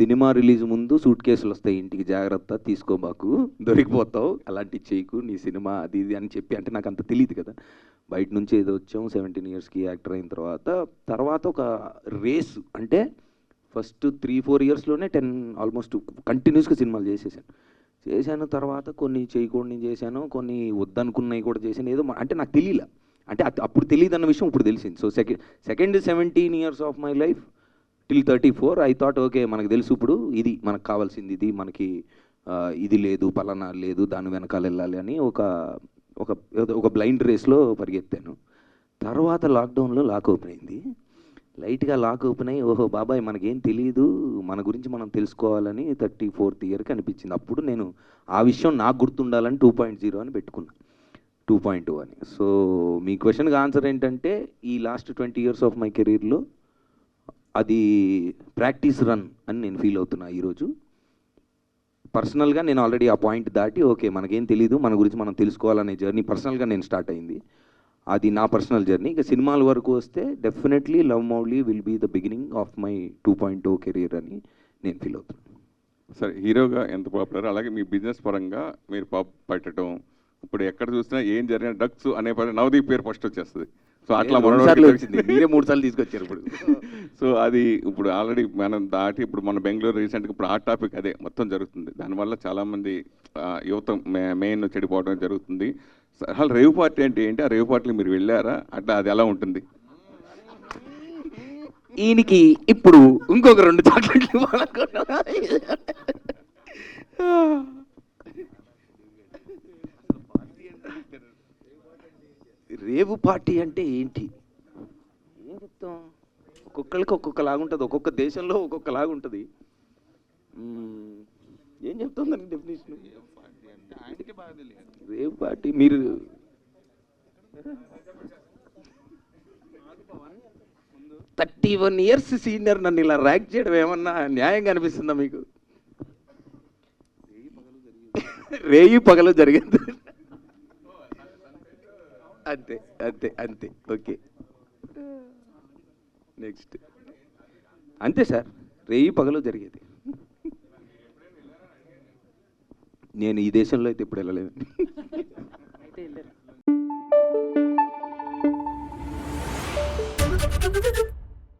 Cinema release ముందు suit కేసులు వస్తాయి. ఇంటికి జాగ్రత్త తీసుకోబాకు దొరికిపోతావు. అలాంటివి చేయకు నీ సినిమా అది ఇది అని చెప్పి అంటే నాకు అంత తెలియదు కదా. బయట నుంచి ఏదో వచ్చాం. సెవెంటీన్ ఇయర్స్కి యాక్టర్ అయిన తర్వాత తర్వాత ఒక రేస్ అంటే ఫస్ట్ త్రీ ఫోర్ ఇయర్స్లోనే టెన్ ఆల్మోస్ట్ కంటిన్యూస్గా సినిమాలు చేసేసాను. చేశాను తర్వాత కొన్ని చేయకూడని చేశాను కొన్ని వద్దనుకున్నవి కూడా చేశాను. ఏదో అంటే నాకు తెలియలే అంటే అప్పుడు తెలియదు అన్న విషయం ఇప్పుడు తెలిసింది. So second second seventeen years of my life till thirty four I thought okay మనకు తెలుసు ఇప్పుడు ఇది మనకు కావాల్సింది ఇది మనకి ఇది లేదు పలానా లేదు దాని వెనకాల వెళ్ళాలి అని ఒక ఒక ఒక బ్లైండ్ రేస్లో పరిగెత్తాను. తర్వాత లాక్డౌన్లో లాక్ ఓపెన్ అయింది. లైట్గా లాక్ ఓపెన్ అయ్యి ఓహో బాబాయ్ మనకేం తెలియదు మన గురించి మనం తెలుసుకోవాలని థర్టీ ఫోర్త్ ఇయర్కి అనిపించింది. అప్పుడు నేను ఆ విషయం నాకు గుర్తుండాలని టూ పాయింట్ జీరో అని పెట్టుకున్నా. టూ పాయింట్ టూ అని సో మీ క్వశ్చన్కి ఆన్సర్ ఏంటంటే ఈ last twenty years of my కెరీర్లో అది ప్రాక్టీస్ రన్ అని నేను ఫీల్ అవుతున్నా ఈరోజు. పర్సనల్గా నేను ఆల్రెడీ ఆ పాయింట్ దాటి ఓకే మనకేం తెలియదు మన గురించి మనం తెలుసుకోవాలనే జర్నీ పర్సనల్గా నేను స్టార్ట్ అయింది. అది నా పర్సనల్ జర్నీ. ఇక సినిమాల వరకు వస్తే definitely love Mouli will be the beginning of my two point two career అని నేను ఫీల్ అవుతున్నాను సరే హీరోగా ఎంత పాపులర్? అలాగే మీ బిజినెస్ పరంగా మీరు పాప్ పెట్టడం ఇప్పుడు ఎక్కడ చూసినా ఏం జరిగిన డక్స్ అనే పని నవదీప్ పేరు ఫస్ట్ వచ్చేస్తుంది. సో అట్లా తెలిసింది. వచ్చింది మీరే మూడు సార్లు తీసుకొచ్చారు ఇప్పుడు. సో అది ఇప్పుడు ఆల్రెడీ మనం దాటి ఇప్పుడు మన బెంగళూరు రీసెంట్గా ఇప్పుడు హాట్ టాపిక్ అదే మొత్తం జరుగుతుంది. దానివల్ల చాలామంది ఆ, యువత మెయిన్ చెడిపోవడం జరుగుతుంది. అసలు రేవ్ పార్టీ అంటే ఏంటి? ఆ రేవ్ పార్టీకి మీరు వెళ్ళారా? అట్లా అది ఎలా ఉంటుంది? ఈయనకి ఇప్పుడు ఇంకొక రెండు చాక్లెట్లు ఇవ్వాలనుకున్నా రేవు పార్టీ అంటే ఏంటి? ఏం చెప్తాం? ఒక్కొక్కరికి ఒక్కొక్క లాగుంటుంది ఒక్కొక్క దేశంలో ఒక్కొక్క లాగుంటుంది మ్మ్. ఏం చెప్తాం దానికి డెఫినేషన్ రేవు పార్టీ మీరు థర్టీ వన్ ఇయర్స్ సీనియర్ నన్ను ఇలా ర్యాంక్ చేయడం ఏమన్నా న్యాయంగా అనిపిస్తుందా మీకు? రేయి పగలు జరిగింది. అంతే అంతే అంతే. ఓకే. నెక్స్ట్. అంతే సార్. రేయి పగలు జరిగేది. నేను ఈ దేశంలో అయితే ఇప్పుడు వెళ్ళలేదండి. అయితే